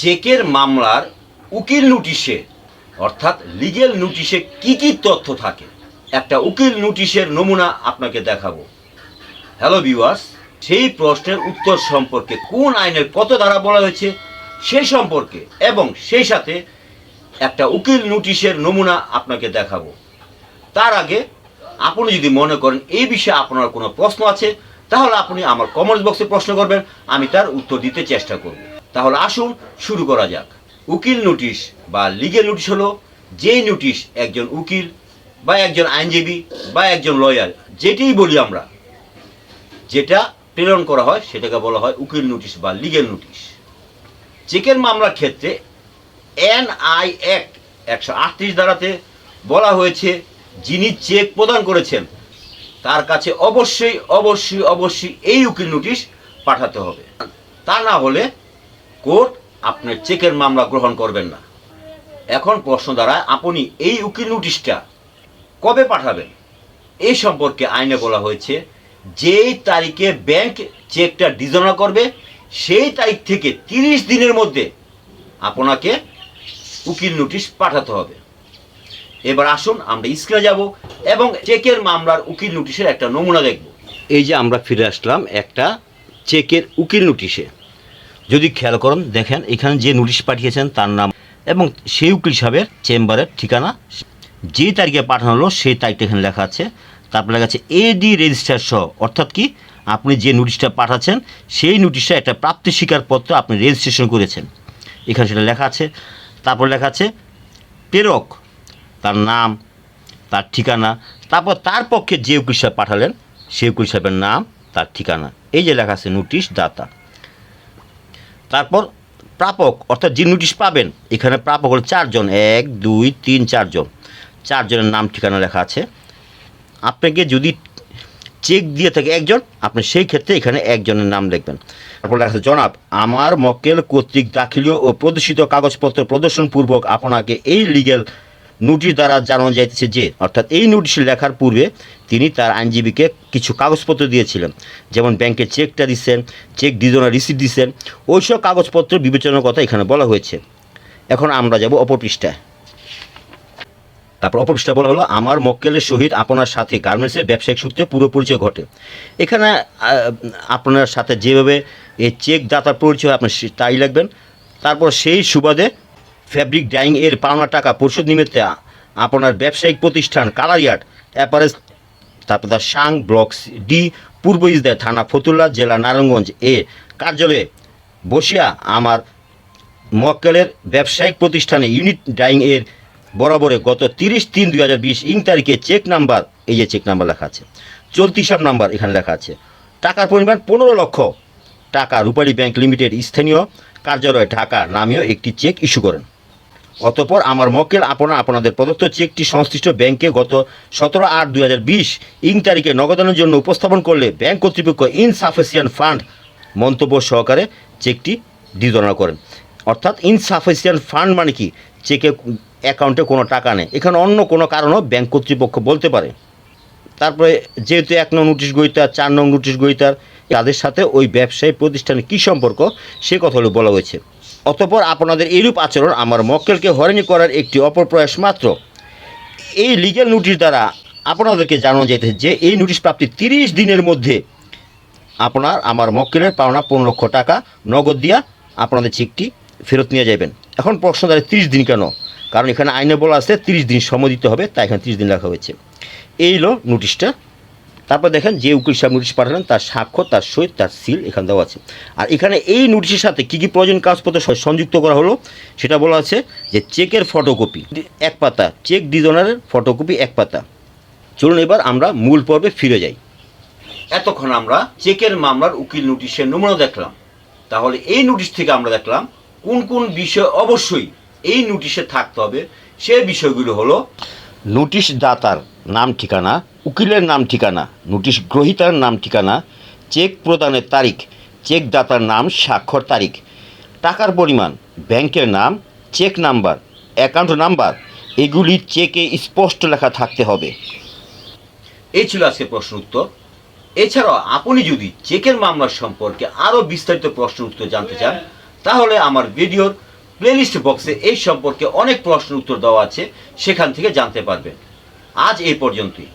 চেকের মামলার উকিল নোটিশে, অর্থাৎ লিগেল নোটিশে কি কি তথ্য থাকে, একটা উকিল নোটিশের নমুনা আপনাকে দেখাবো। হ্যালো ভিউয়ার্স, সেই প্রশ্নের উত্তর সম্পর্কে কোন আইনের কত ধারা বলা হয়েছে সেই সম্পর্কে এবং সেই সাথে একটা উকিল নোটিশের নমুনা আপনাকে দেখাবো। তার আগে আপনি যদি মনে করেন এই বিষয়ে আপনার কোনো প্রশ্ন আছে, তাহলে আপনি আমার কমেন্টস বক্সে প্রশ্ন করবেন, আমি তার উত্তর দিতে চেষ্টা করব। তাহলে আসুন শুরু করা যাক। উকিল নোটিশ বা লিগেল নোটিশ হলো যেই নোটিশ একজন উকিল বা একজন আইনজীবী বা একজন লয়ার যেটাই বলি আমরা, যেটা প্রেরণ করা হয় সেটাকে বলা হয় উকিল নোটিশ বা লিগেল নোটিশ। চেকের মামলার ক্ষেত্রে এনআই অ্যাক্ট একশো আটত্রিশ ধারাতে বলা হয়েছে, যিনি চেক প্রদান করেছেন, তার কাছে অবশ্যই অবশ্যই অবশ্যই এই উকিল নোটিশ পাঠাতে হবে। তা না হলে কোর্ট আপনার চেকের মামলা গ্রহণ করবেন না। এখন প্রশ্ন দ্বারা আপনি এই উকিল নোটিশটা কবে পাঠাবেন? এই সম্পর্কে আইনে বলা হয়েছে, যেই তারিখে ব্যাংক চেকটা ডিজনা করবে, সেই তারিখ থেকে তিরিশ দিনের মধ্যে আপনাকে উকিল নোটিশ পাঠাতে হবে। এবার আসুন, আমরা স্ক্রিনে যাব এবং চেকের মামলার উকিল নোটিশের একটা নমুনা দেখব। এই যে আমরা ফিরে আসলাম একটা চেকের উকিল নোটিশে। যদি খেয়াল করেন, দেখেন, এখানে যে নোটিশ পাঠিয়েছেন তার নাম এবং সেই উকিল সাহেবের চেম্বারের ঠিকানা, যে তারিখে পাঠানো হলো সেই তারিখটা এখানে লেখা আছে। তারপর লেখা আছে এডি রেজিস্টার সহ। অর্থাৎ কি, আপনি যে নোটিশটা পাঠাচ্ছেন, সেই নোটিশটা একটা প্রাপ্তি স্বীকারপত্র আপনি রেজিস্ট্রেশন করেছেন। এখানে সেটা লেখা আছে। তারপর লেখা আছে, প্রেরক, তার নাম, তার ঠিকানা, তারপর তার পক্ষে যে উকিল সাহেব পাঠালেন, সেই উকিল সাহেবের নাম, তার ঠিকানা। এই যে লেখা আছে, নোটিশ দাতা। তারপর প্রাপক, অর্থাৎ যে নোটিশ পাবেন, এখানে প্রাপক হল চারজন, এক, দুই, তিন, চারজন। চারজনের নাম, ঠিকানা লেখা আছে। আপনাকে যদি চেক দিয়ে থাকে একজন, আপনি সেই ক্ষেত্রে এখানে একজনের নাম লিখবেন। তারপর লেখা জনাব, আমার মক্কেল কর্তৃক দাখিল ও প্রদর্শিত কাগজপত্র প্রদর্শনপূর্বক আপনাকে এই লিগেল নোটিশ দ্বারা জানানো যাইতেছে যে, অর্থাৎ এই নোটিশ লেখার পূর্বে তিনি তার আইনজীবীকে কিছু কাগজপত্র দিয়েছিলেন। যেমন ব্যাংকে চেকটা দিচ্ছেন, চেক ডিজনের রিসিপ্ট দিচ্ছেন, ওইসব কাগজপত্র বিবেচনার কথা এখানে বলা হয়েছে। এখন আমরা যাব অপর পৃষ্ঠায়। তারপর অপর পৃষ্ঠা বলা হলো, আমার মক্কেলের সহিত আপনার সাথে গার্মেন্টসের ব্যবসায়িক সূত্রে পুরো পরিচয় ঘটে। এখানে আপনার সাথে যেভাবে এই চেক দাতার পরিচয় আপনি তাই লাগবেন তারপর সেই সুবাদে ফ্যাব্রিক ডাইং এর পাওনা টাকা পরিশোধ নিমিত্তে আপনার ব্যবসায়িক প্রতিষ্ঠান কালারিয়াট অ্যাপারেস, তারপর তার সাং ব্লক ডি, পূর্ব ইসদা থানা ফতুল্লা, জেলা নারায়ণগঞ্জ এ কার্যালয়ে বসিয়া আমার মক্কেলের ব্যবসায়িক প্রতিষ্ঠানে ইউনিট ডাইং এর বরাবরে গত তিরিশ তিন দুই হাজার বিশ ইং তারিখে চেক নাম্বার, এই যে চেক নাম্বার লেখা আছে, চলতি হিসাব নাম্বার এখানে লেখা আছে। টাকার পরিমাণ পনেরো লক্ষ টাকা রূপালী ব্যাংক লিমিটেড স্থানীয় কার্যালয় ঢাকা নামীয় একটি চেক ইস্যু করেন। অতঃপর আমার মক্কেল আপনার আপনাদের প্রদত্ত চেকটি সংশ্লিষ্ট ব্যাংকে গত সতেরো আট দুই হাজার বিশ ইং তারিখে নগদানের জন্য উপস্থাপন করলে ব্যাংক কর্তৃপক্ষ ইনসাফিসিয়েন্ট ফান্ড মন্তব্য সহকারে চেকটি ডিজনা করেন। অর্থাৎ ইনসাফিসিয়েন্ট ফান্ড মানে কি? চেকে অ্যাকাউন্টে কোনো টাকা নেই। এখানে অন্য কোনো কারণও ব্যাংক কর্তৃপক্ষ বলতে পারে। তারপরে যেহেতু এক নং নোটিশ গ্রহিতার চার নং নোটিশ গ্রহিতার তাদের সাথে ওই ব্যবসায়ী প্রতিষ্ঠানের কী সম্পর্ক সে কথাগুলো বলা হয়েছে। অতঃপর আপনাদের এইরূপ আচরণ আমার মক্কেলকে হয়রানি করার একটি অপপ্রয়াস মাত্র। এই লিগ্যাল নোটিশ দ্বারা আপনাদেরকে জানানো যাইতেছে যে, এই নোটিশ প্রাপ্তির তিরিশ দিনের মধ্যে আপনার, আমার মক্কেলের পাওনা পনেরো লক্ষ টাকা নগদ দিয়া আপনাদের চেকটি ফেরত নিয়ে যাবেন এখন প্রশ্ন দাঁড়িয়ে তিরিশ দিন কেন? কারণ এখানে আইনে বলা আছে তিরিশ দিন সময় দিতে হবে, তাই এখানে তিরিশ দিন রাখা হয়েছে। এই হলো নোটিশটা তারপর দেখেন যে উকিল সাহেব নোটিশ পাঠালেন, তার স্বাক্ষর তার সই, তার সিল এখানে দেওয়া আছে। আর এখানে এই নোটিশের সাথে কী কী প্রয়োজন কাগজপত্র সংযুক্ত করা হলো, সেটা বলা আছে যে চেকের ফটোকপি এক পাতা। চেক ডিজনারের ফটোকপি এক পাতা। চলুন এবার আমরা মূল পর্বে ফিরে যাই। এতক্ষণ আমরা চেকের মামলার উকিল নোটিশের নমুনা দেখলাম। তাহলে এই নোটিশ থেকে আমরা দেখলাম কোন কোন বিষয় অবশ্যই এই নোটিশে থাকতে হবে। সে বিষয়গুলো হলো নোটিশ দাতার নাম ঠিকানা, উকিলের নাম ঠিকানা, নোটিশ গ্রহীতার নাম ঠিকানা, চেক প্রদানের তারিখ, চেক দাতার নাম, স্বাক্ষর তারিখ, টাকার পরিমাণ, ব্যাংকের নাম, চেক নাম্বার, অ্যাকাউন্ট নাম্বার, এগুলি চেকে স্পষ্ট লেখা থাকতে হবে। এই ছিল আজকে প্রশ্ন উত্তর। এছাড়াও আপনি যদি চেকের মামলার সম্পর্কে আরও বিস্তারিত প্রশ্ন উত্তর জানতে চান, তাহলে আমার ভিডিওর প্লেলিস্ট বক্সে এই সম্পর্কে অনেক প্রশ্ন উত্তর দেওয়া আছে, সেখান থেকে জানতে পারবেন। আজ এই পর্যন্তই।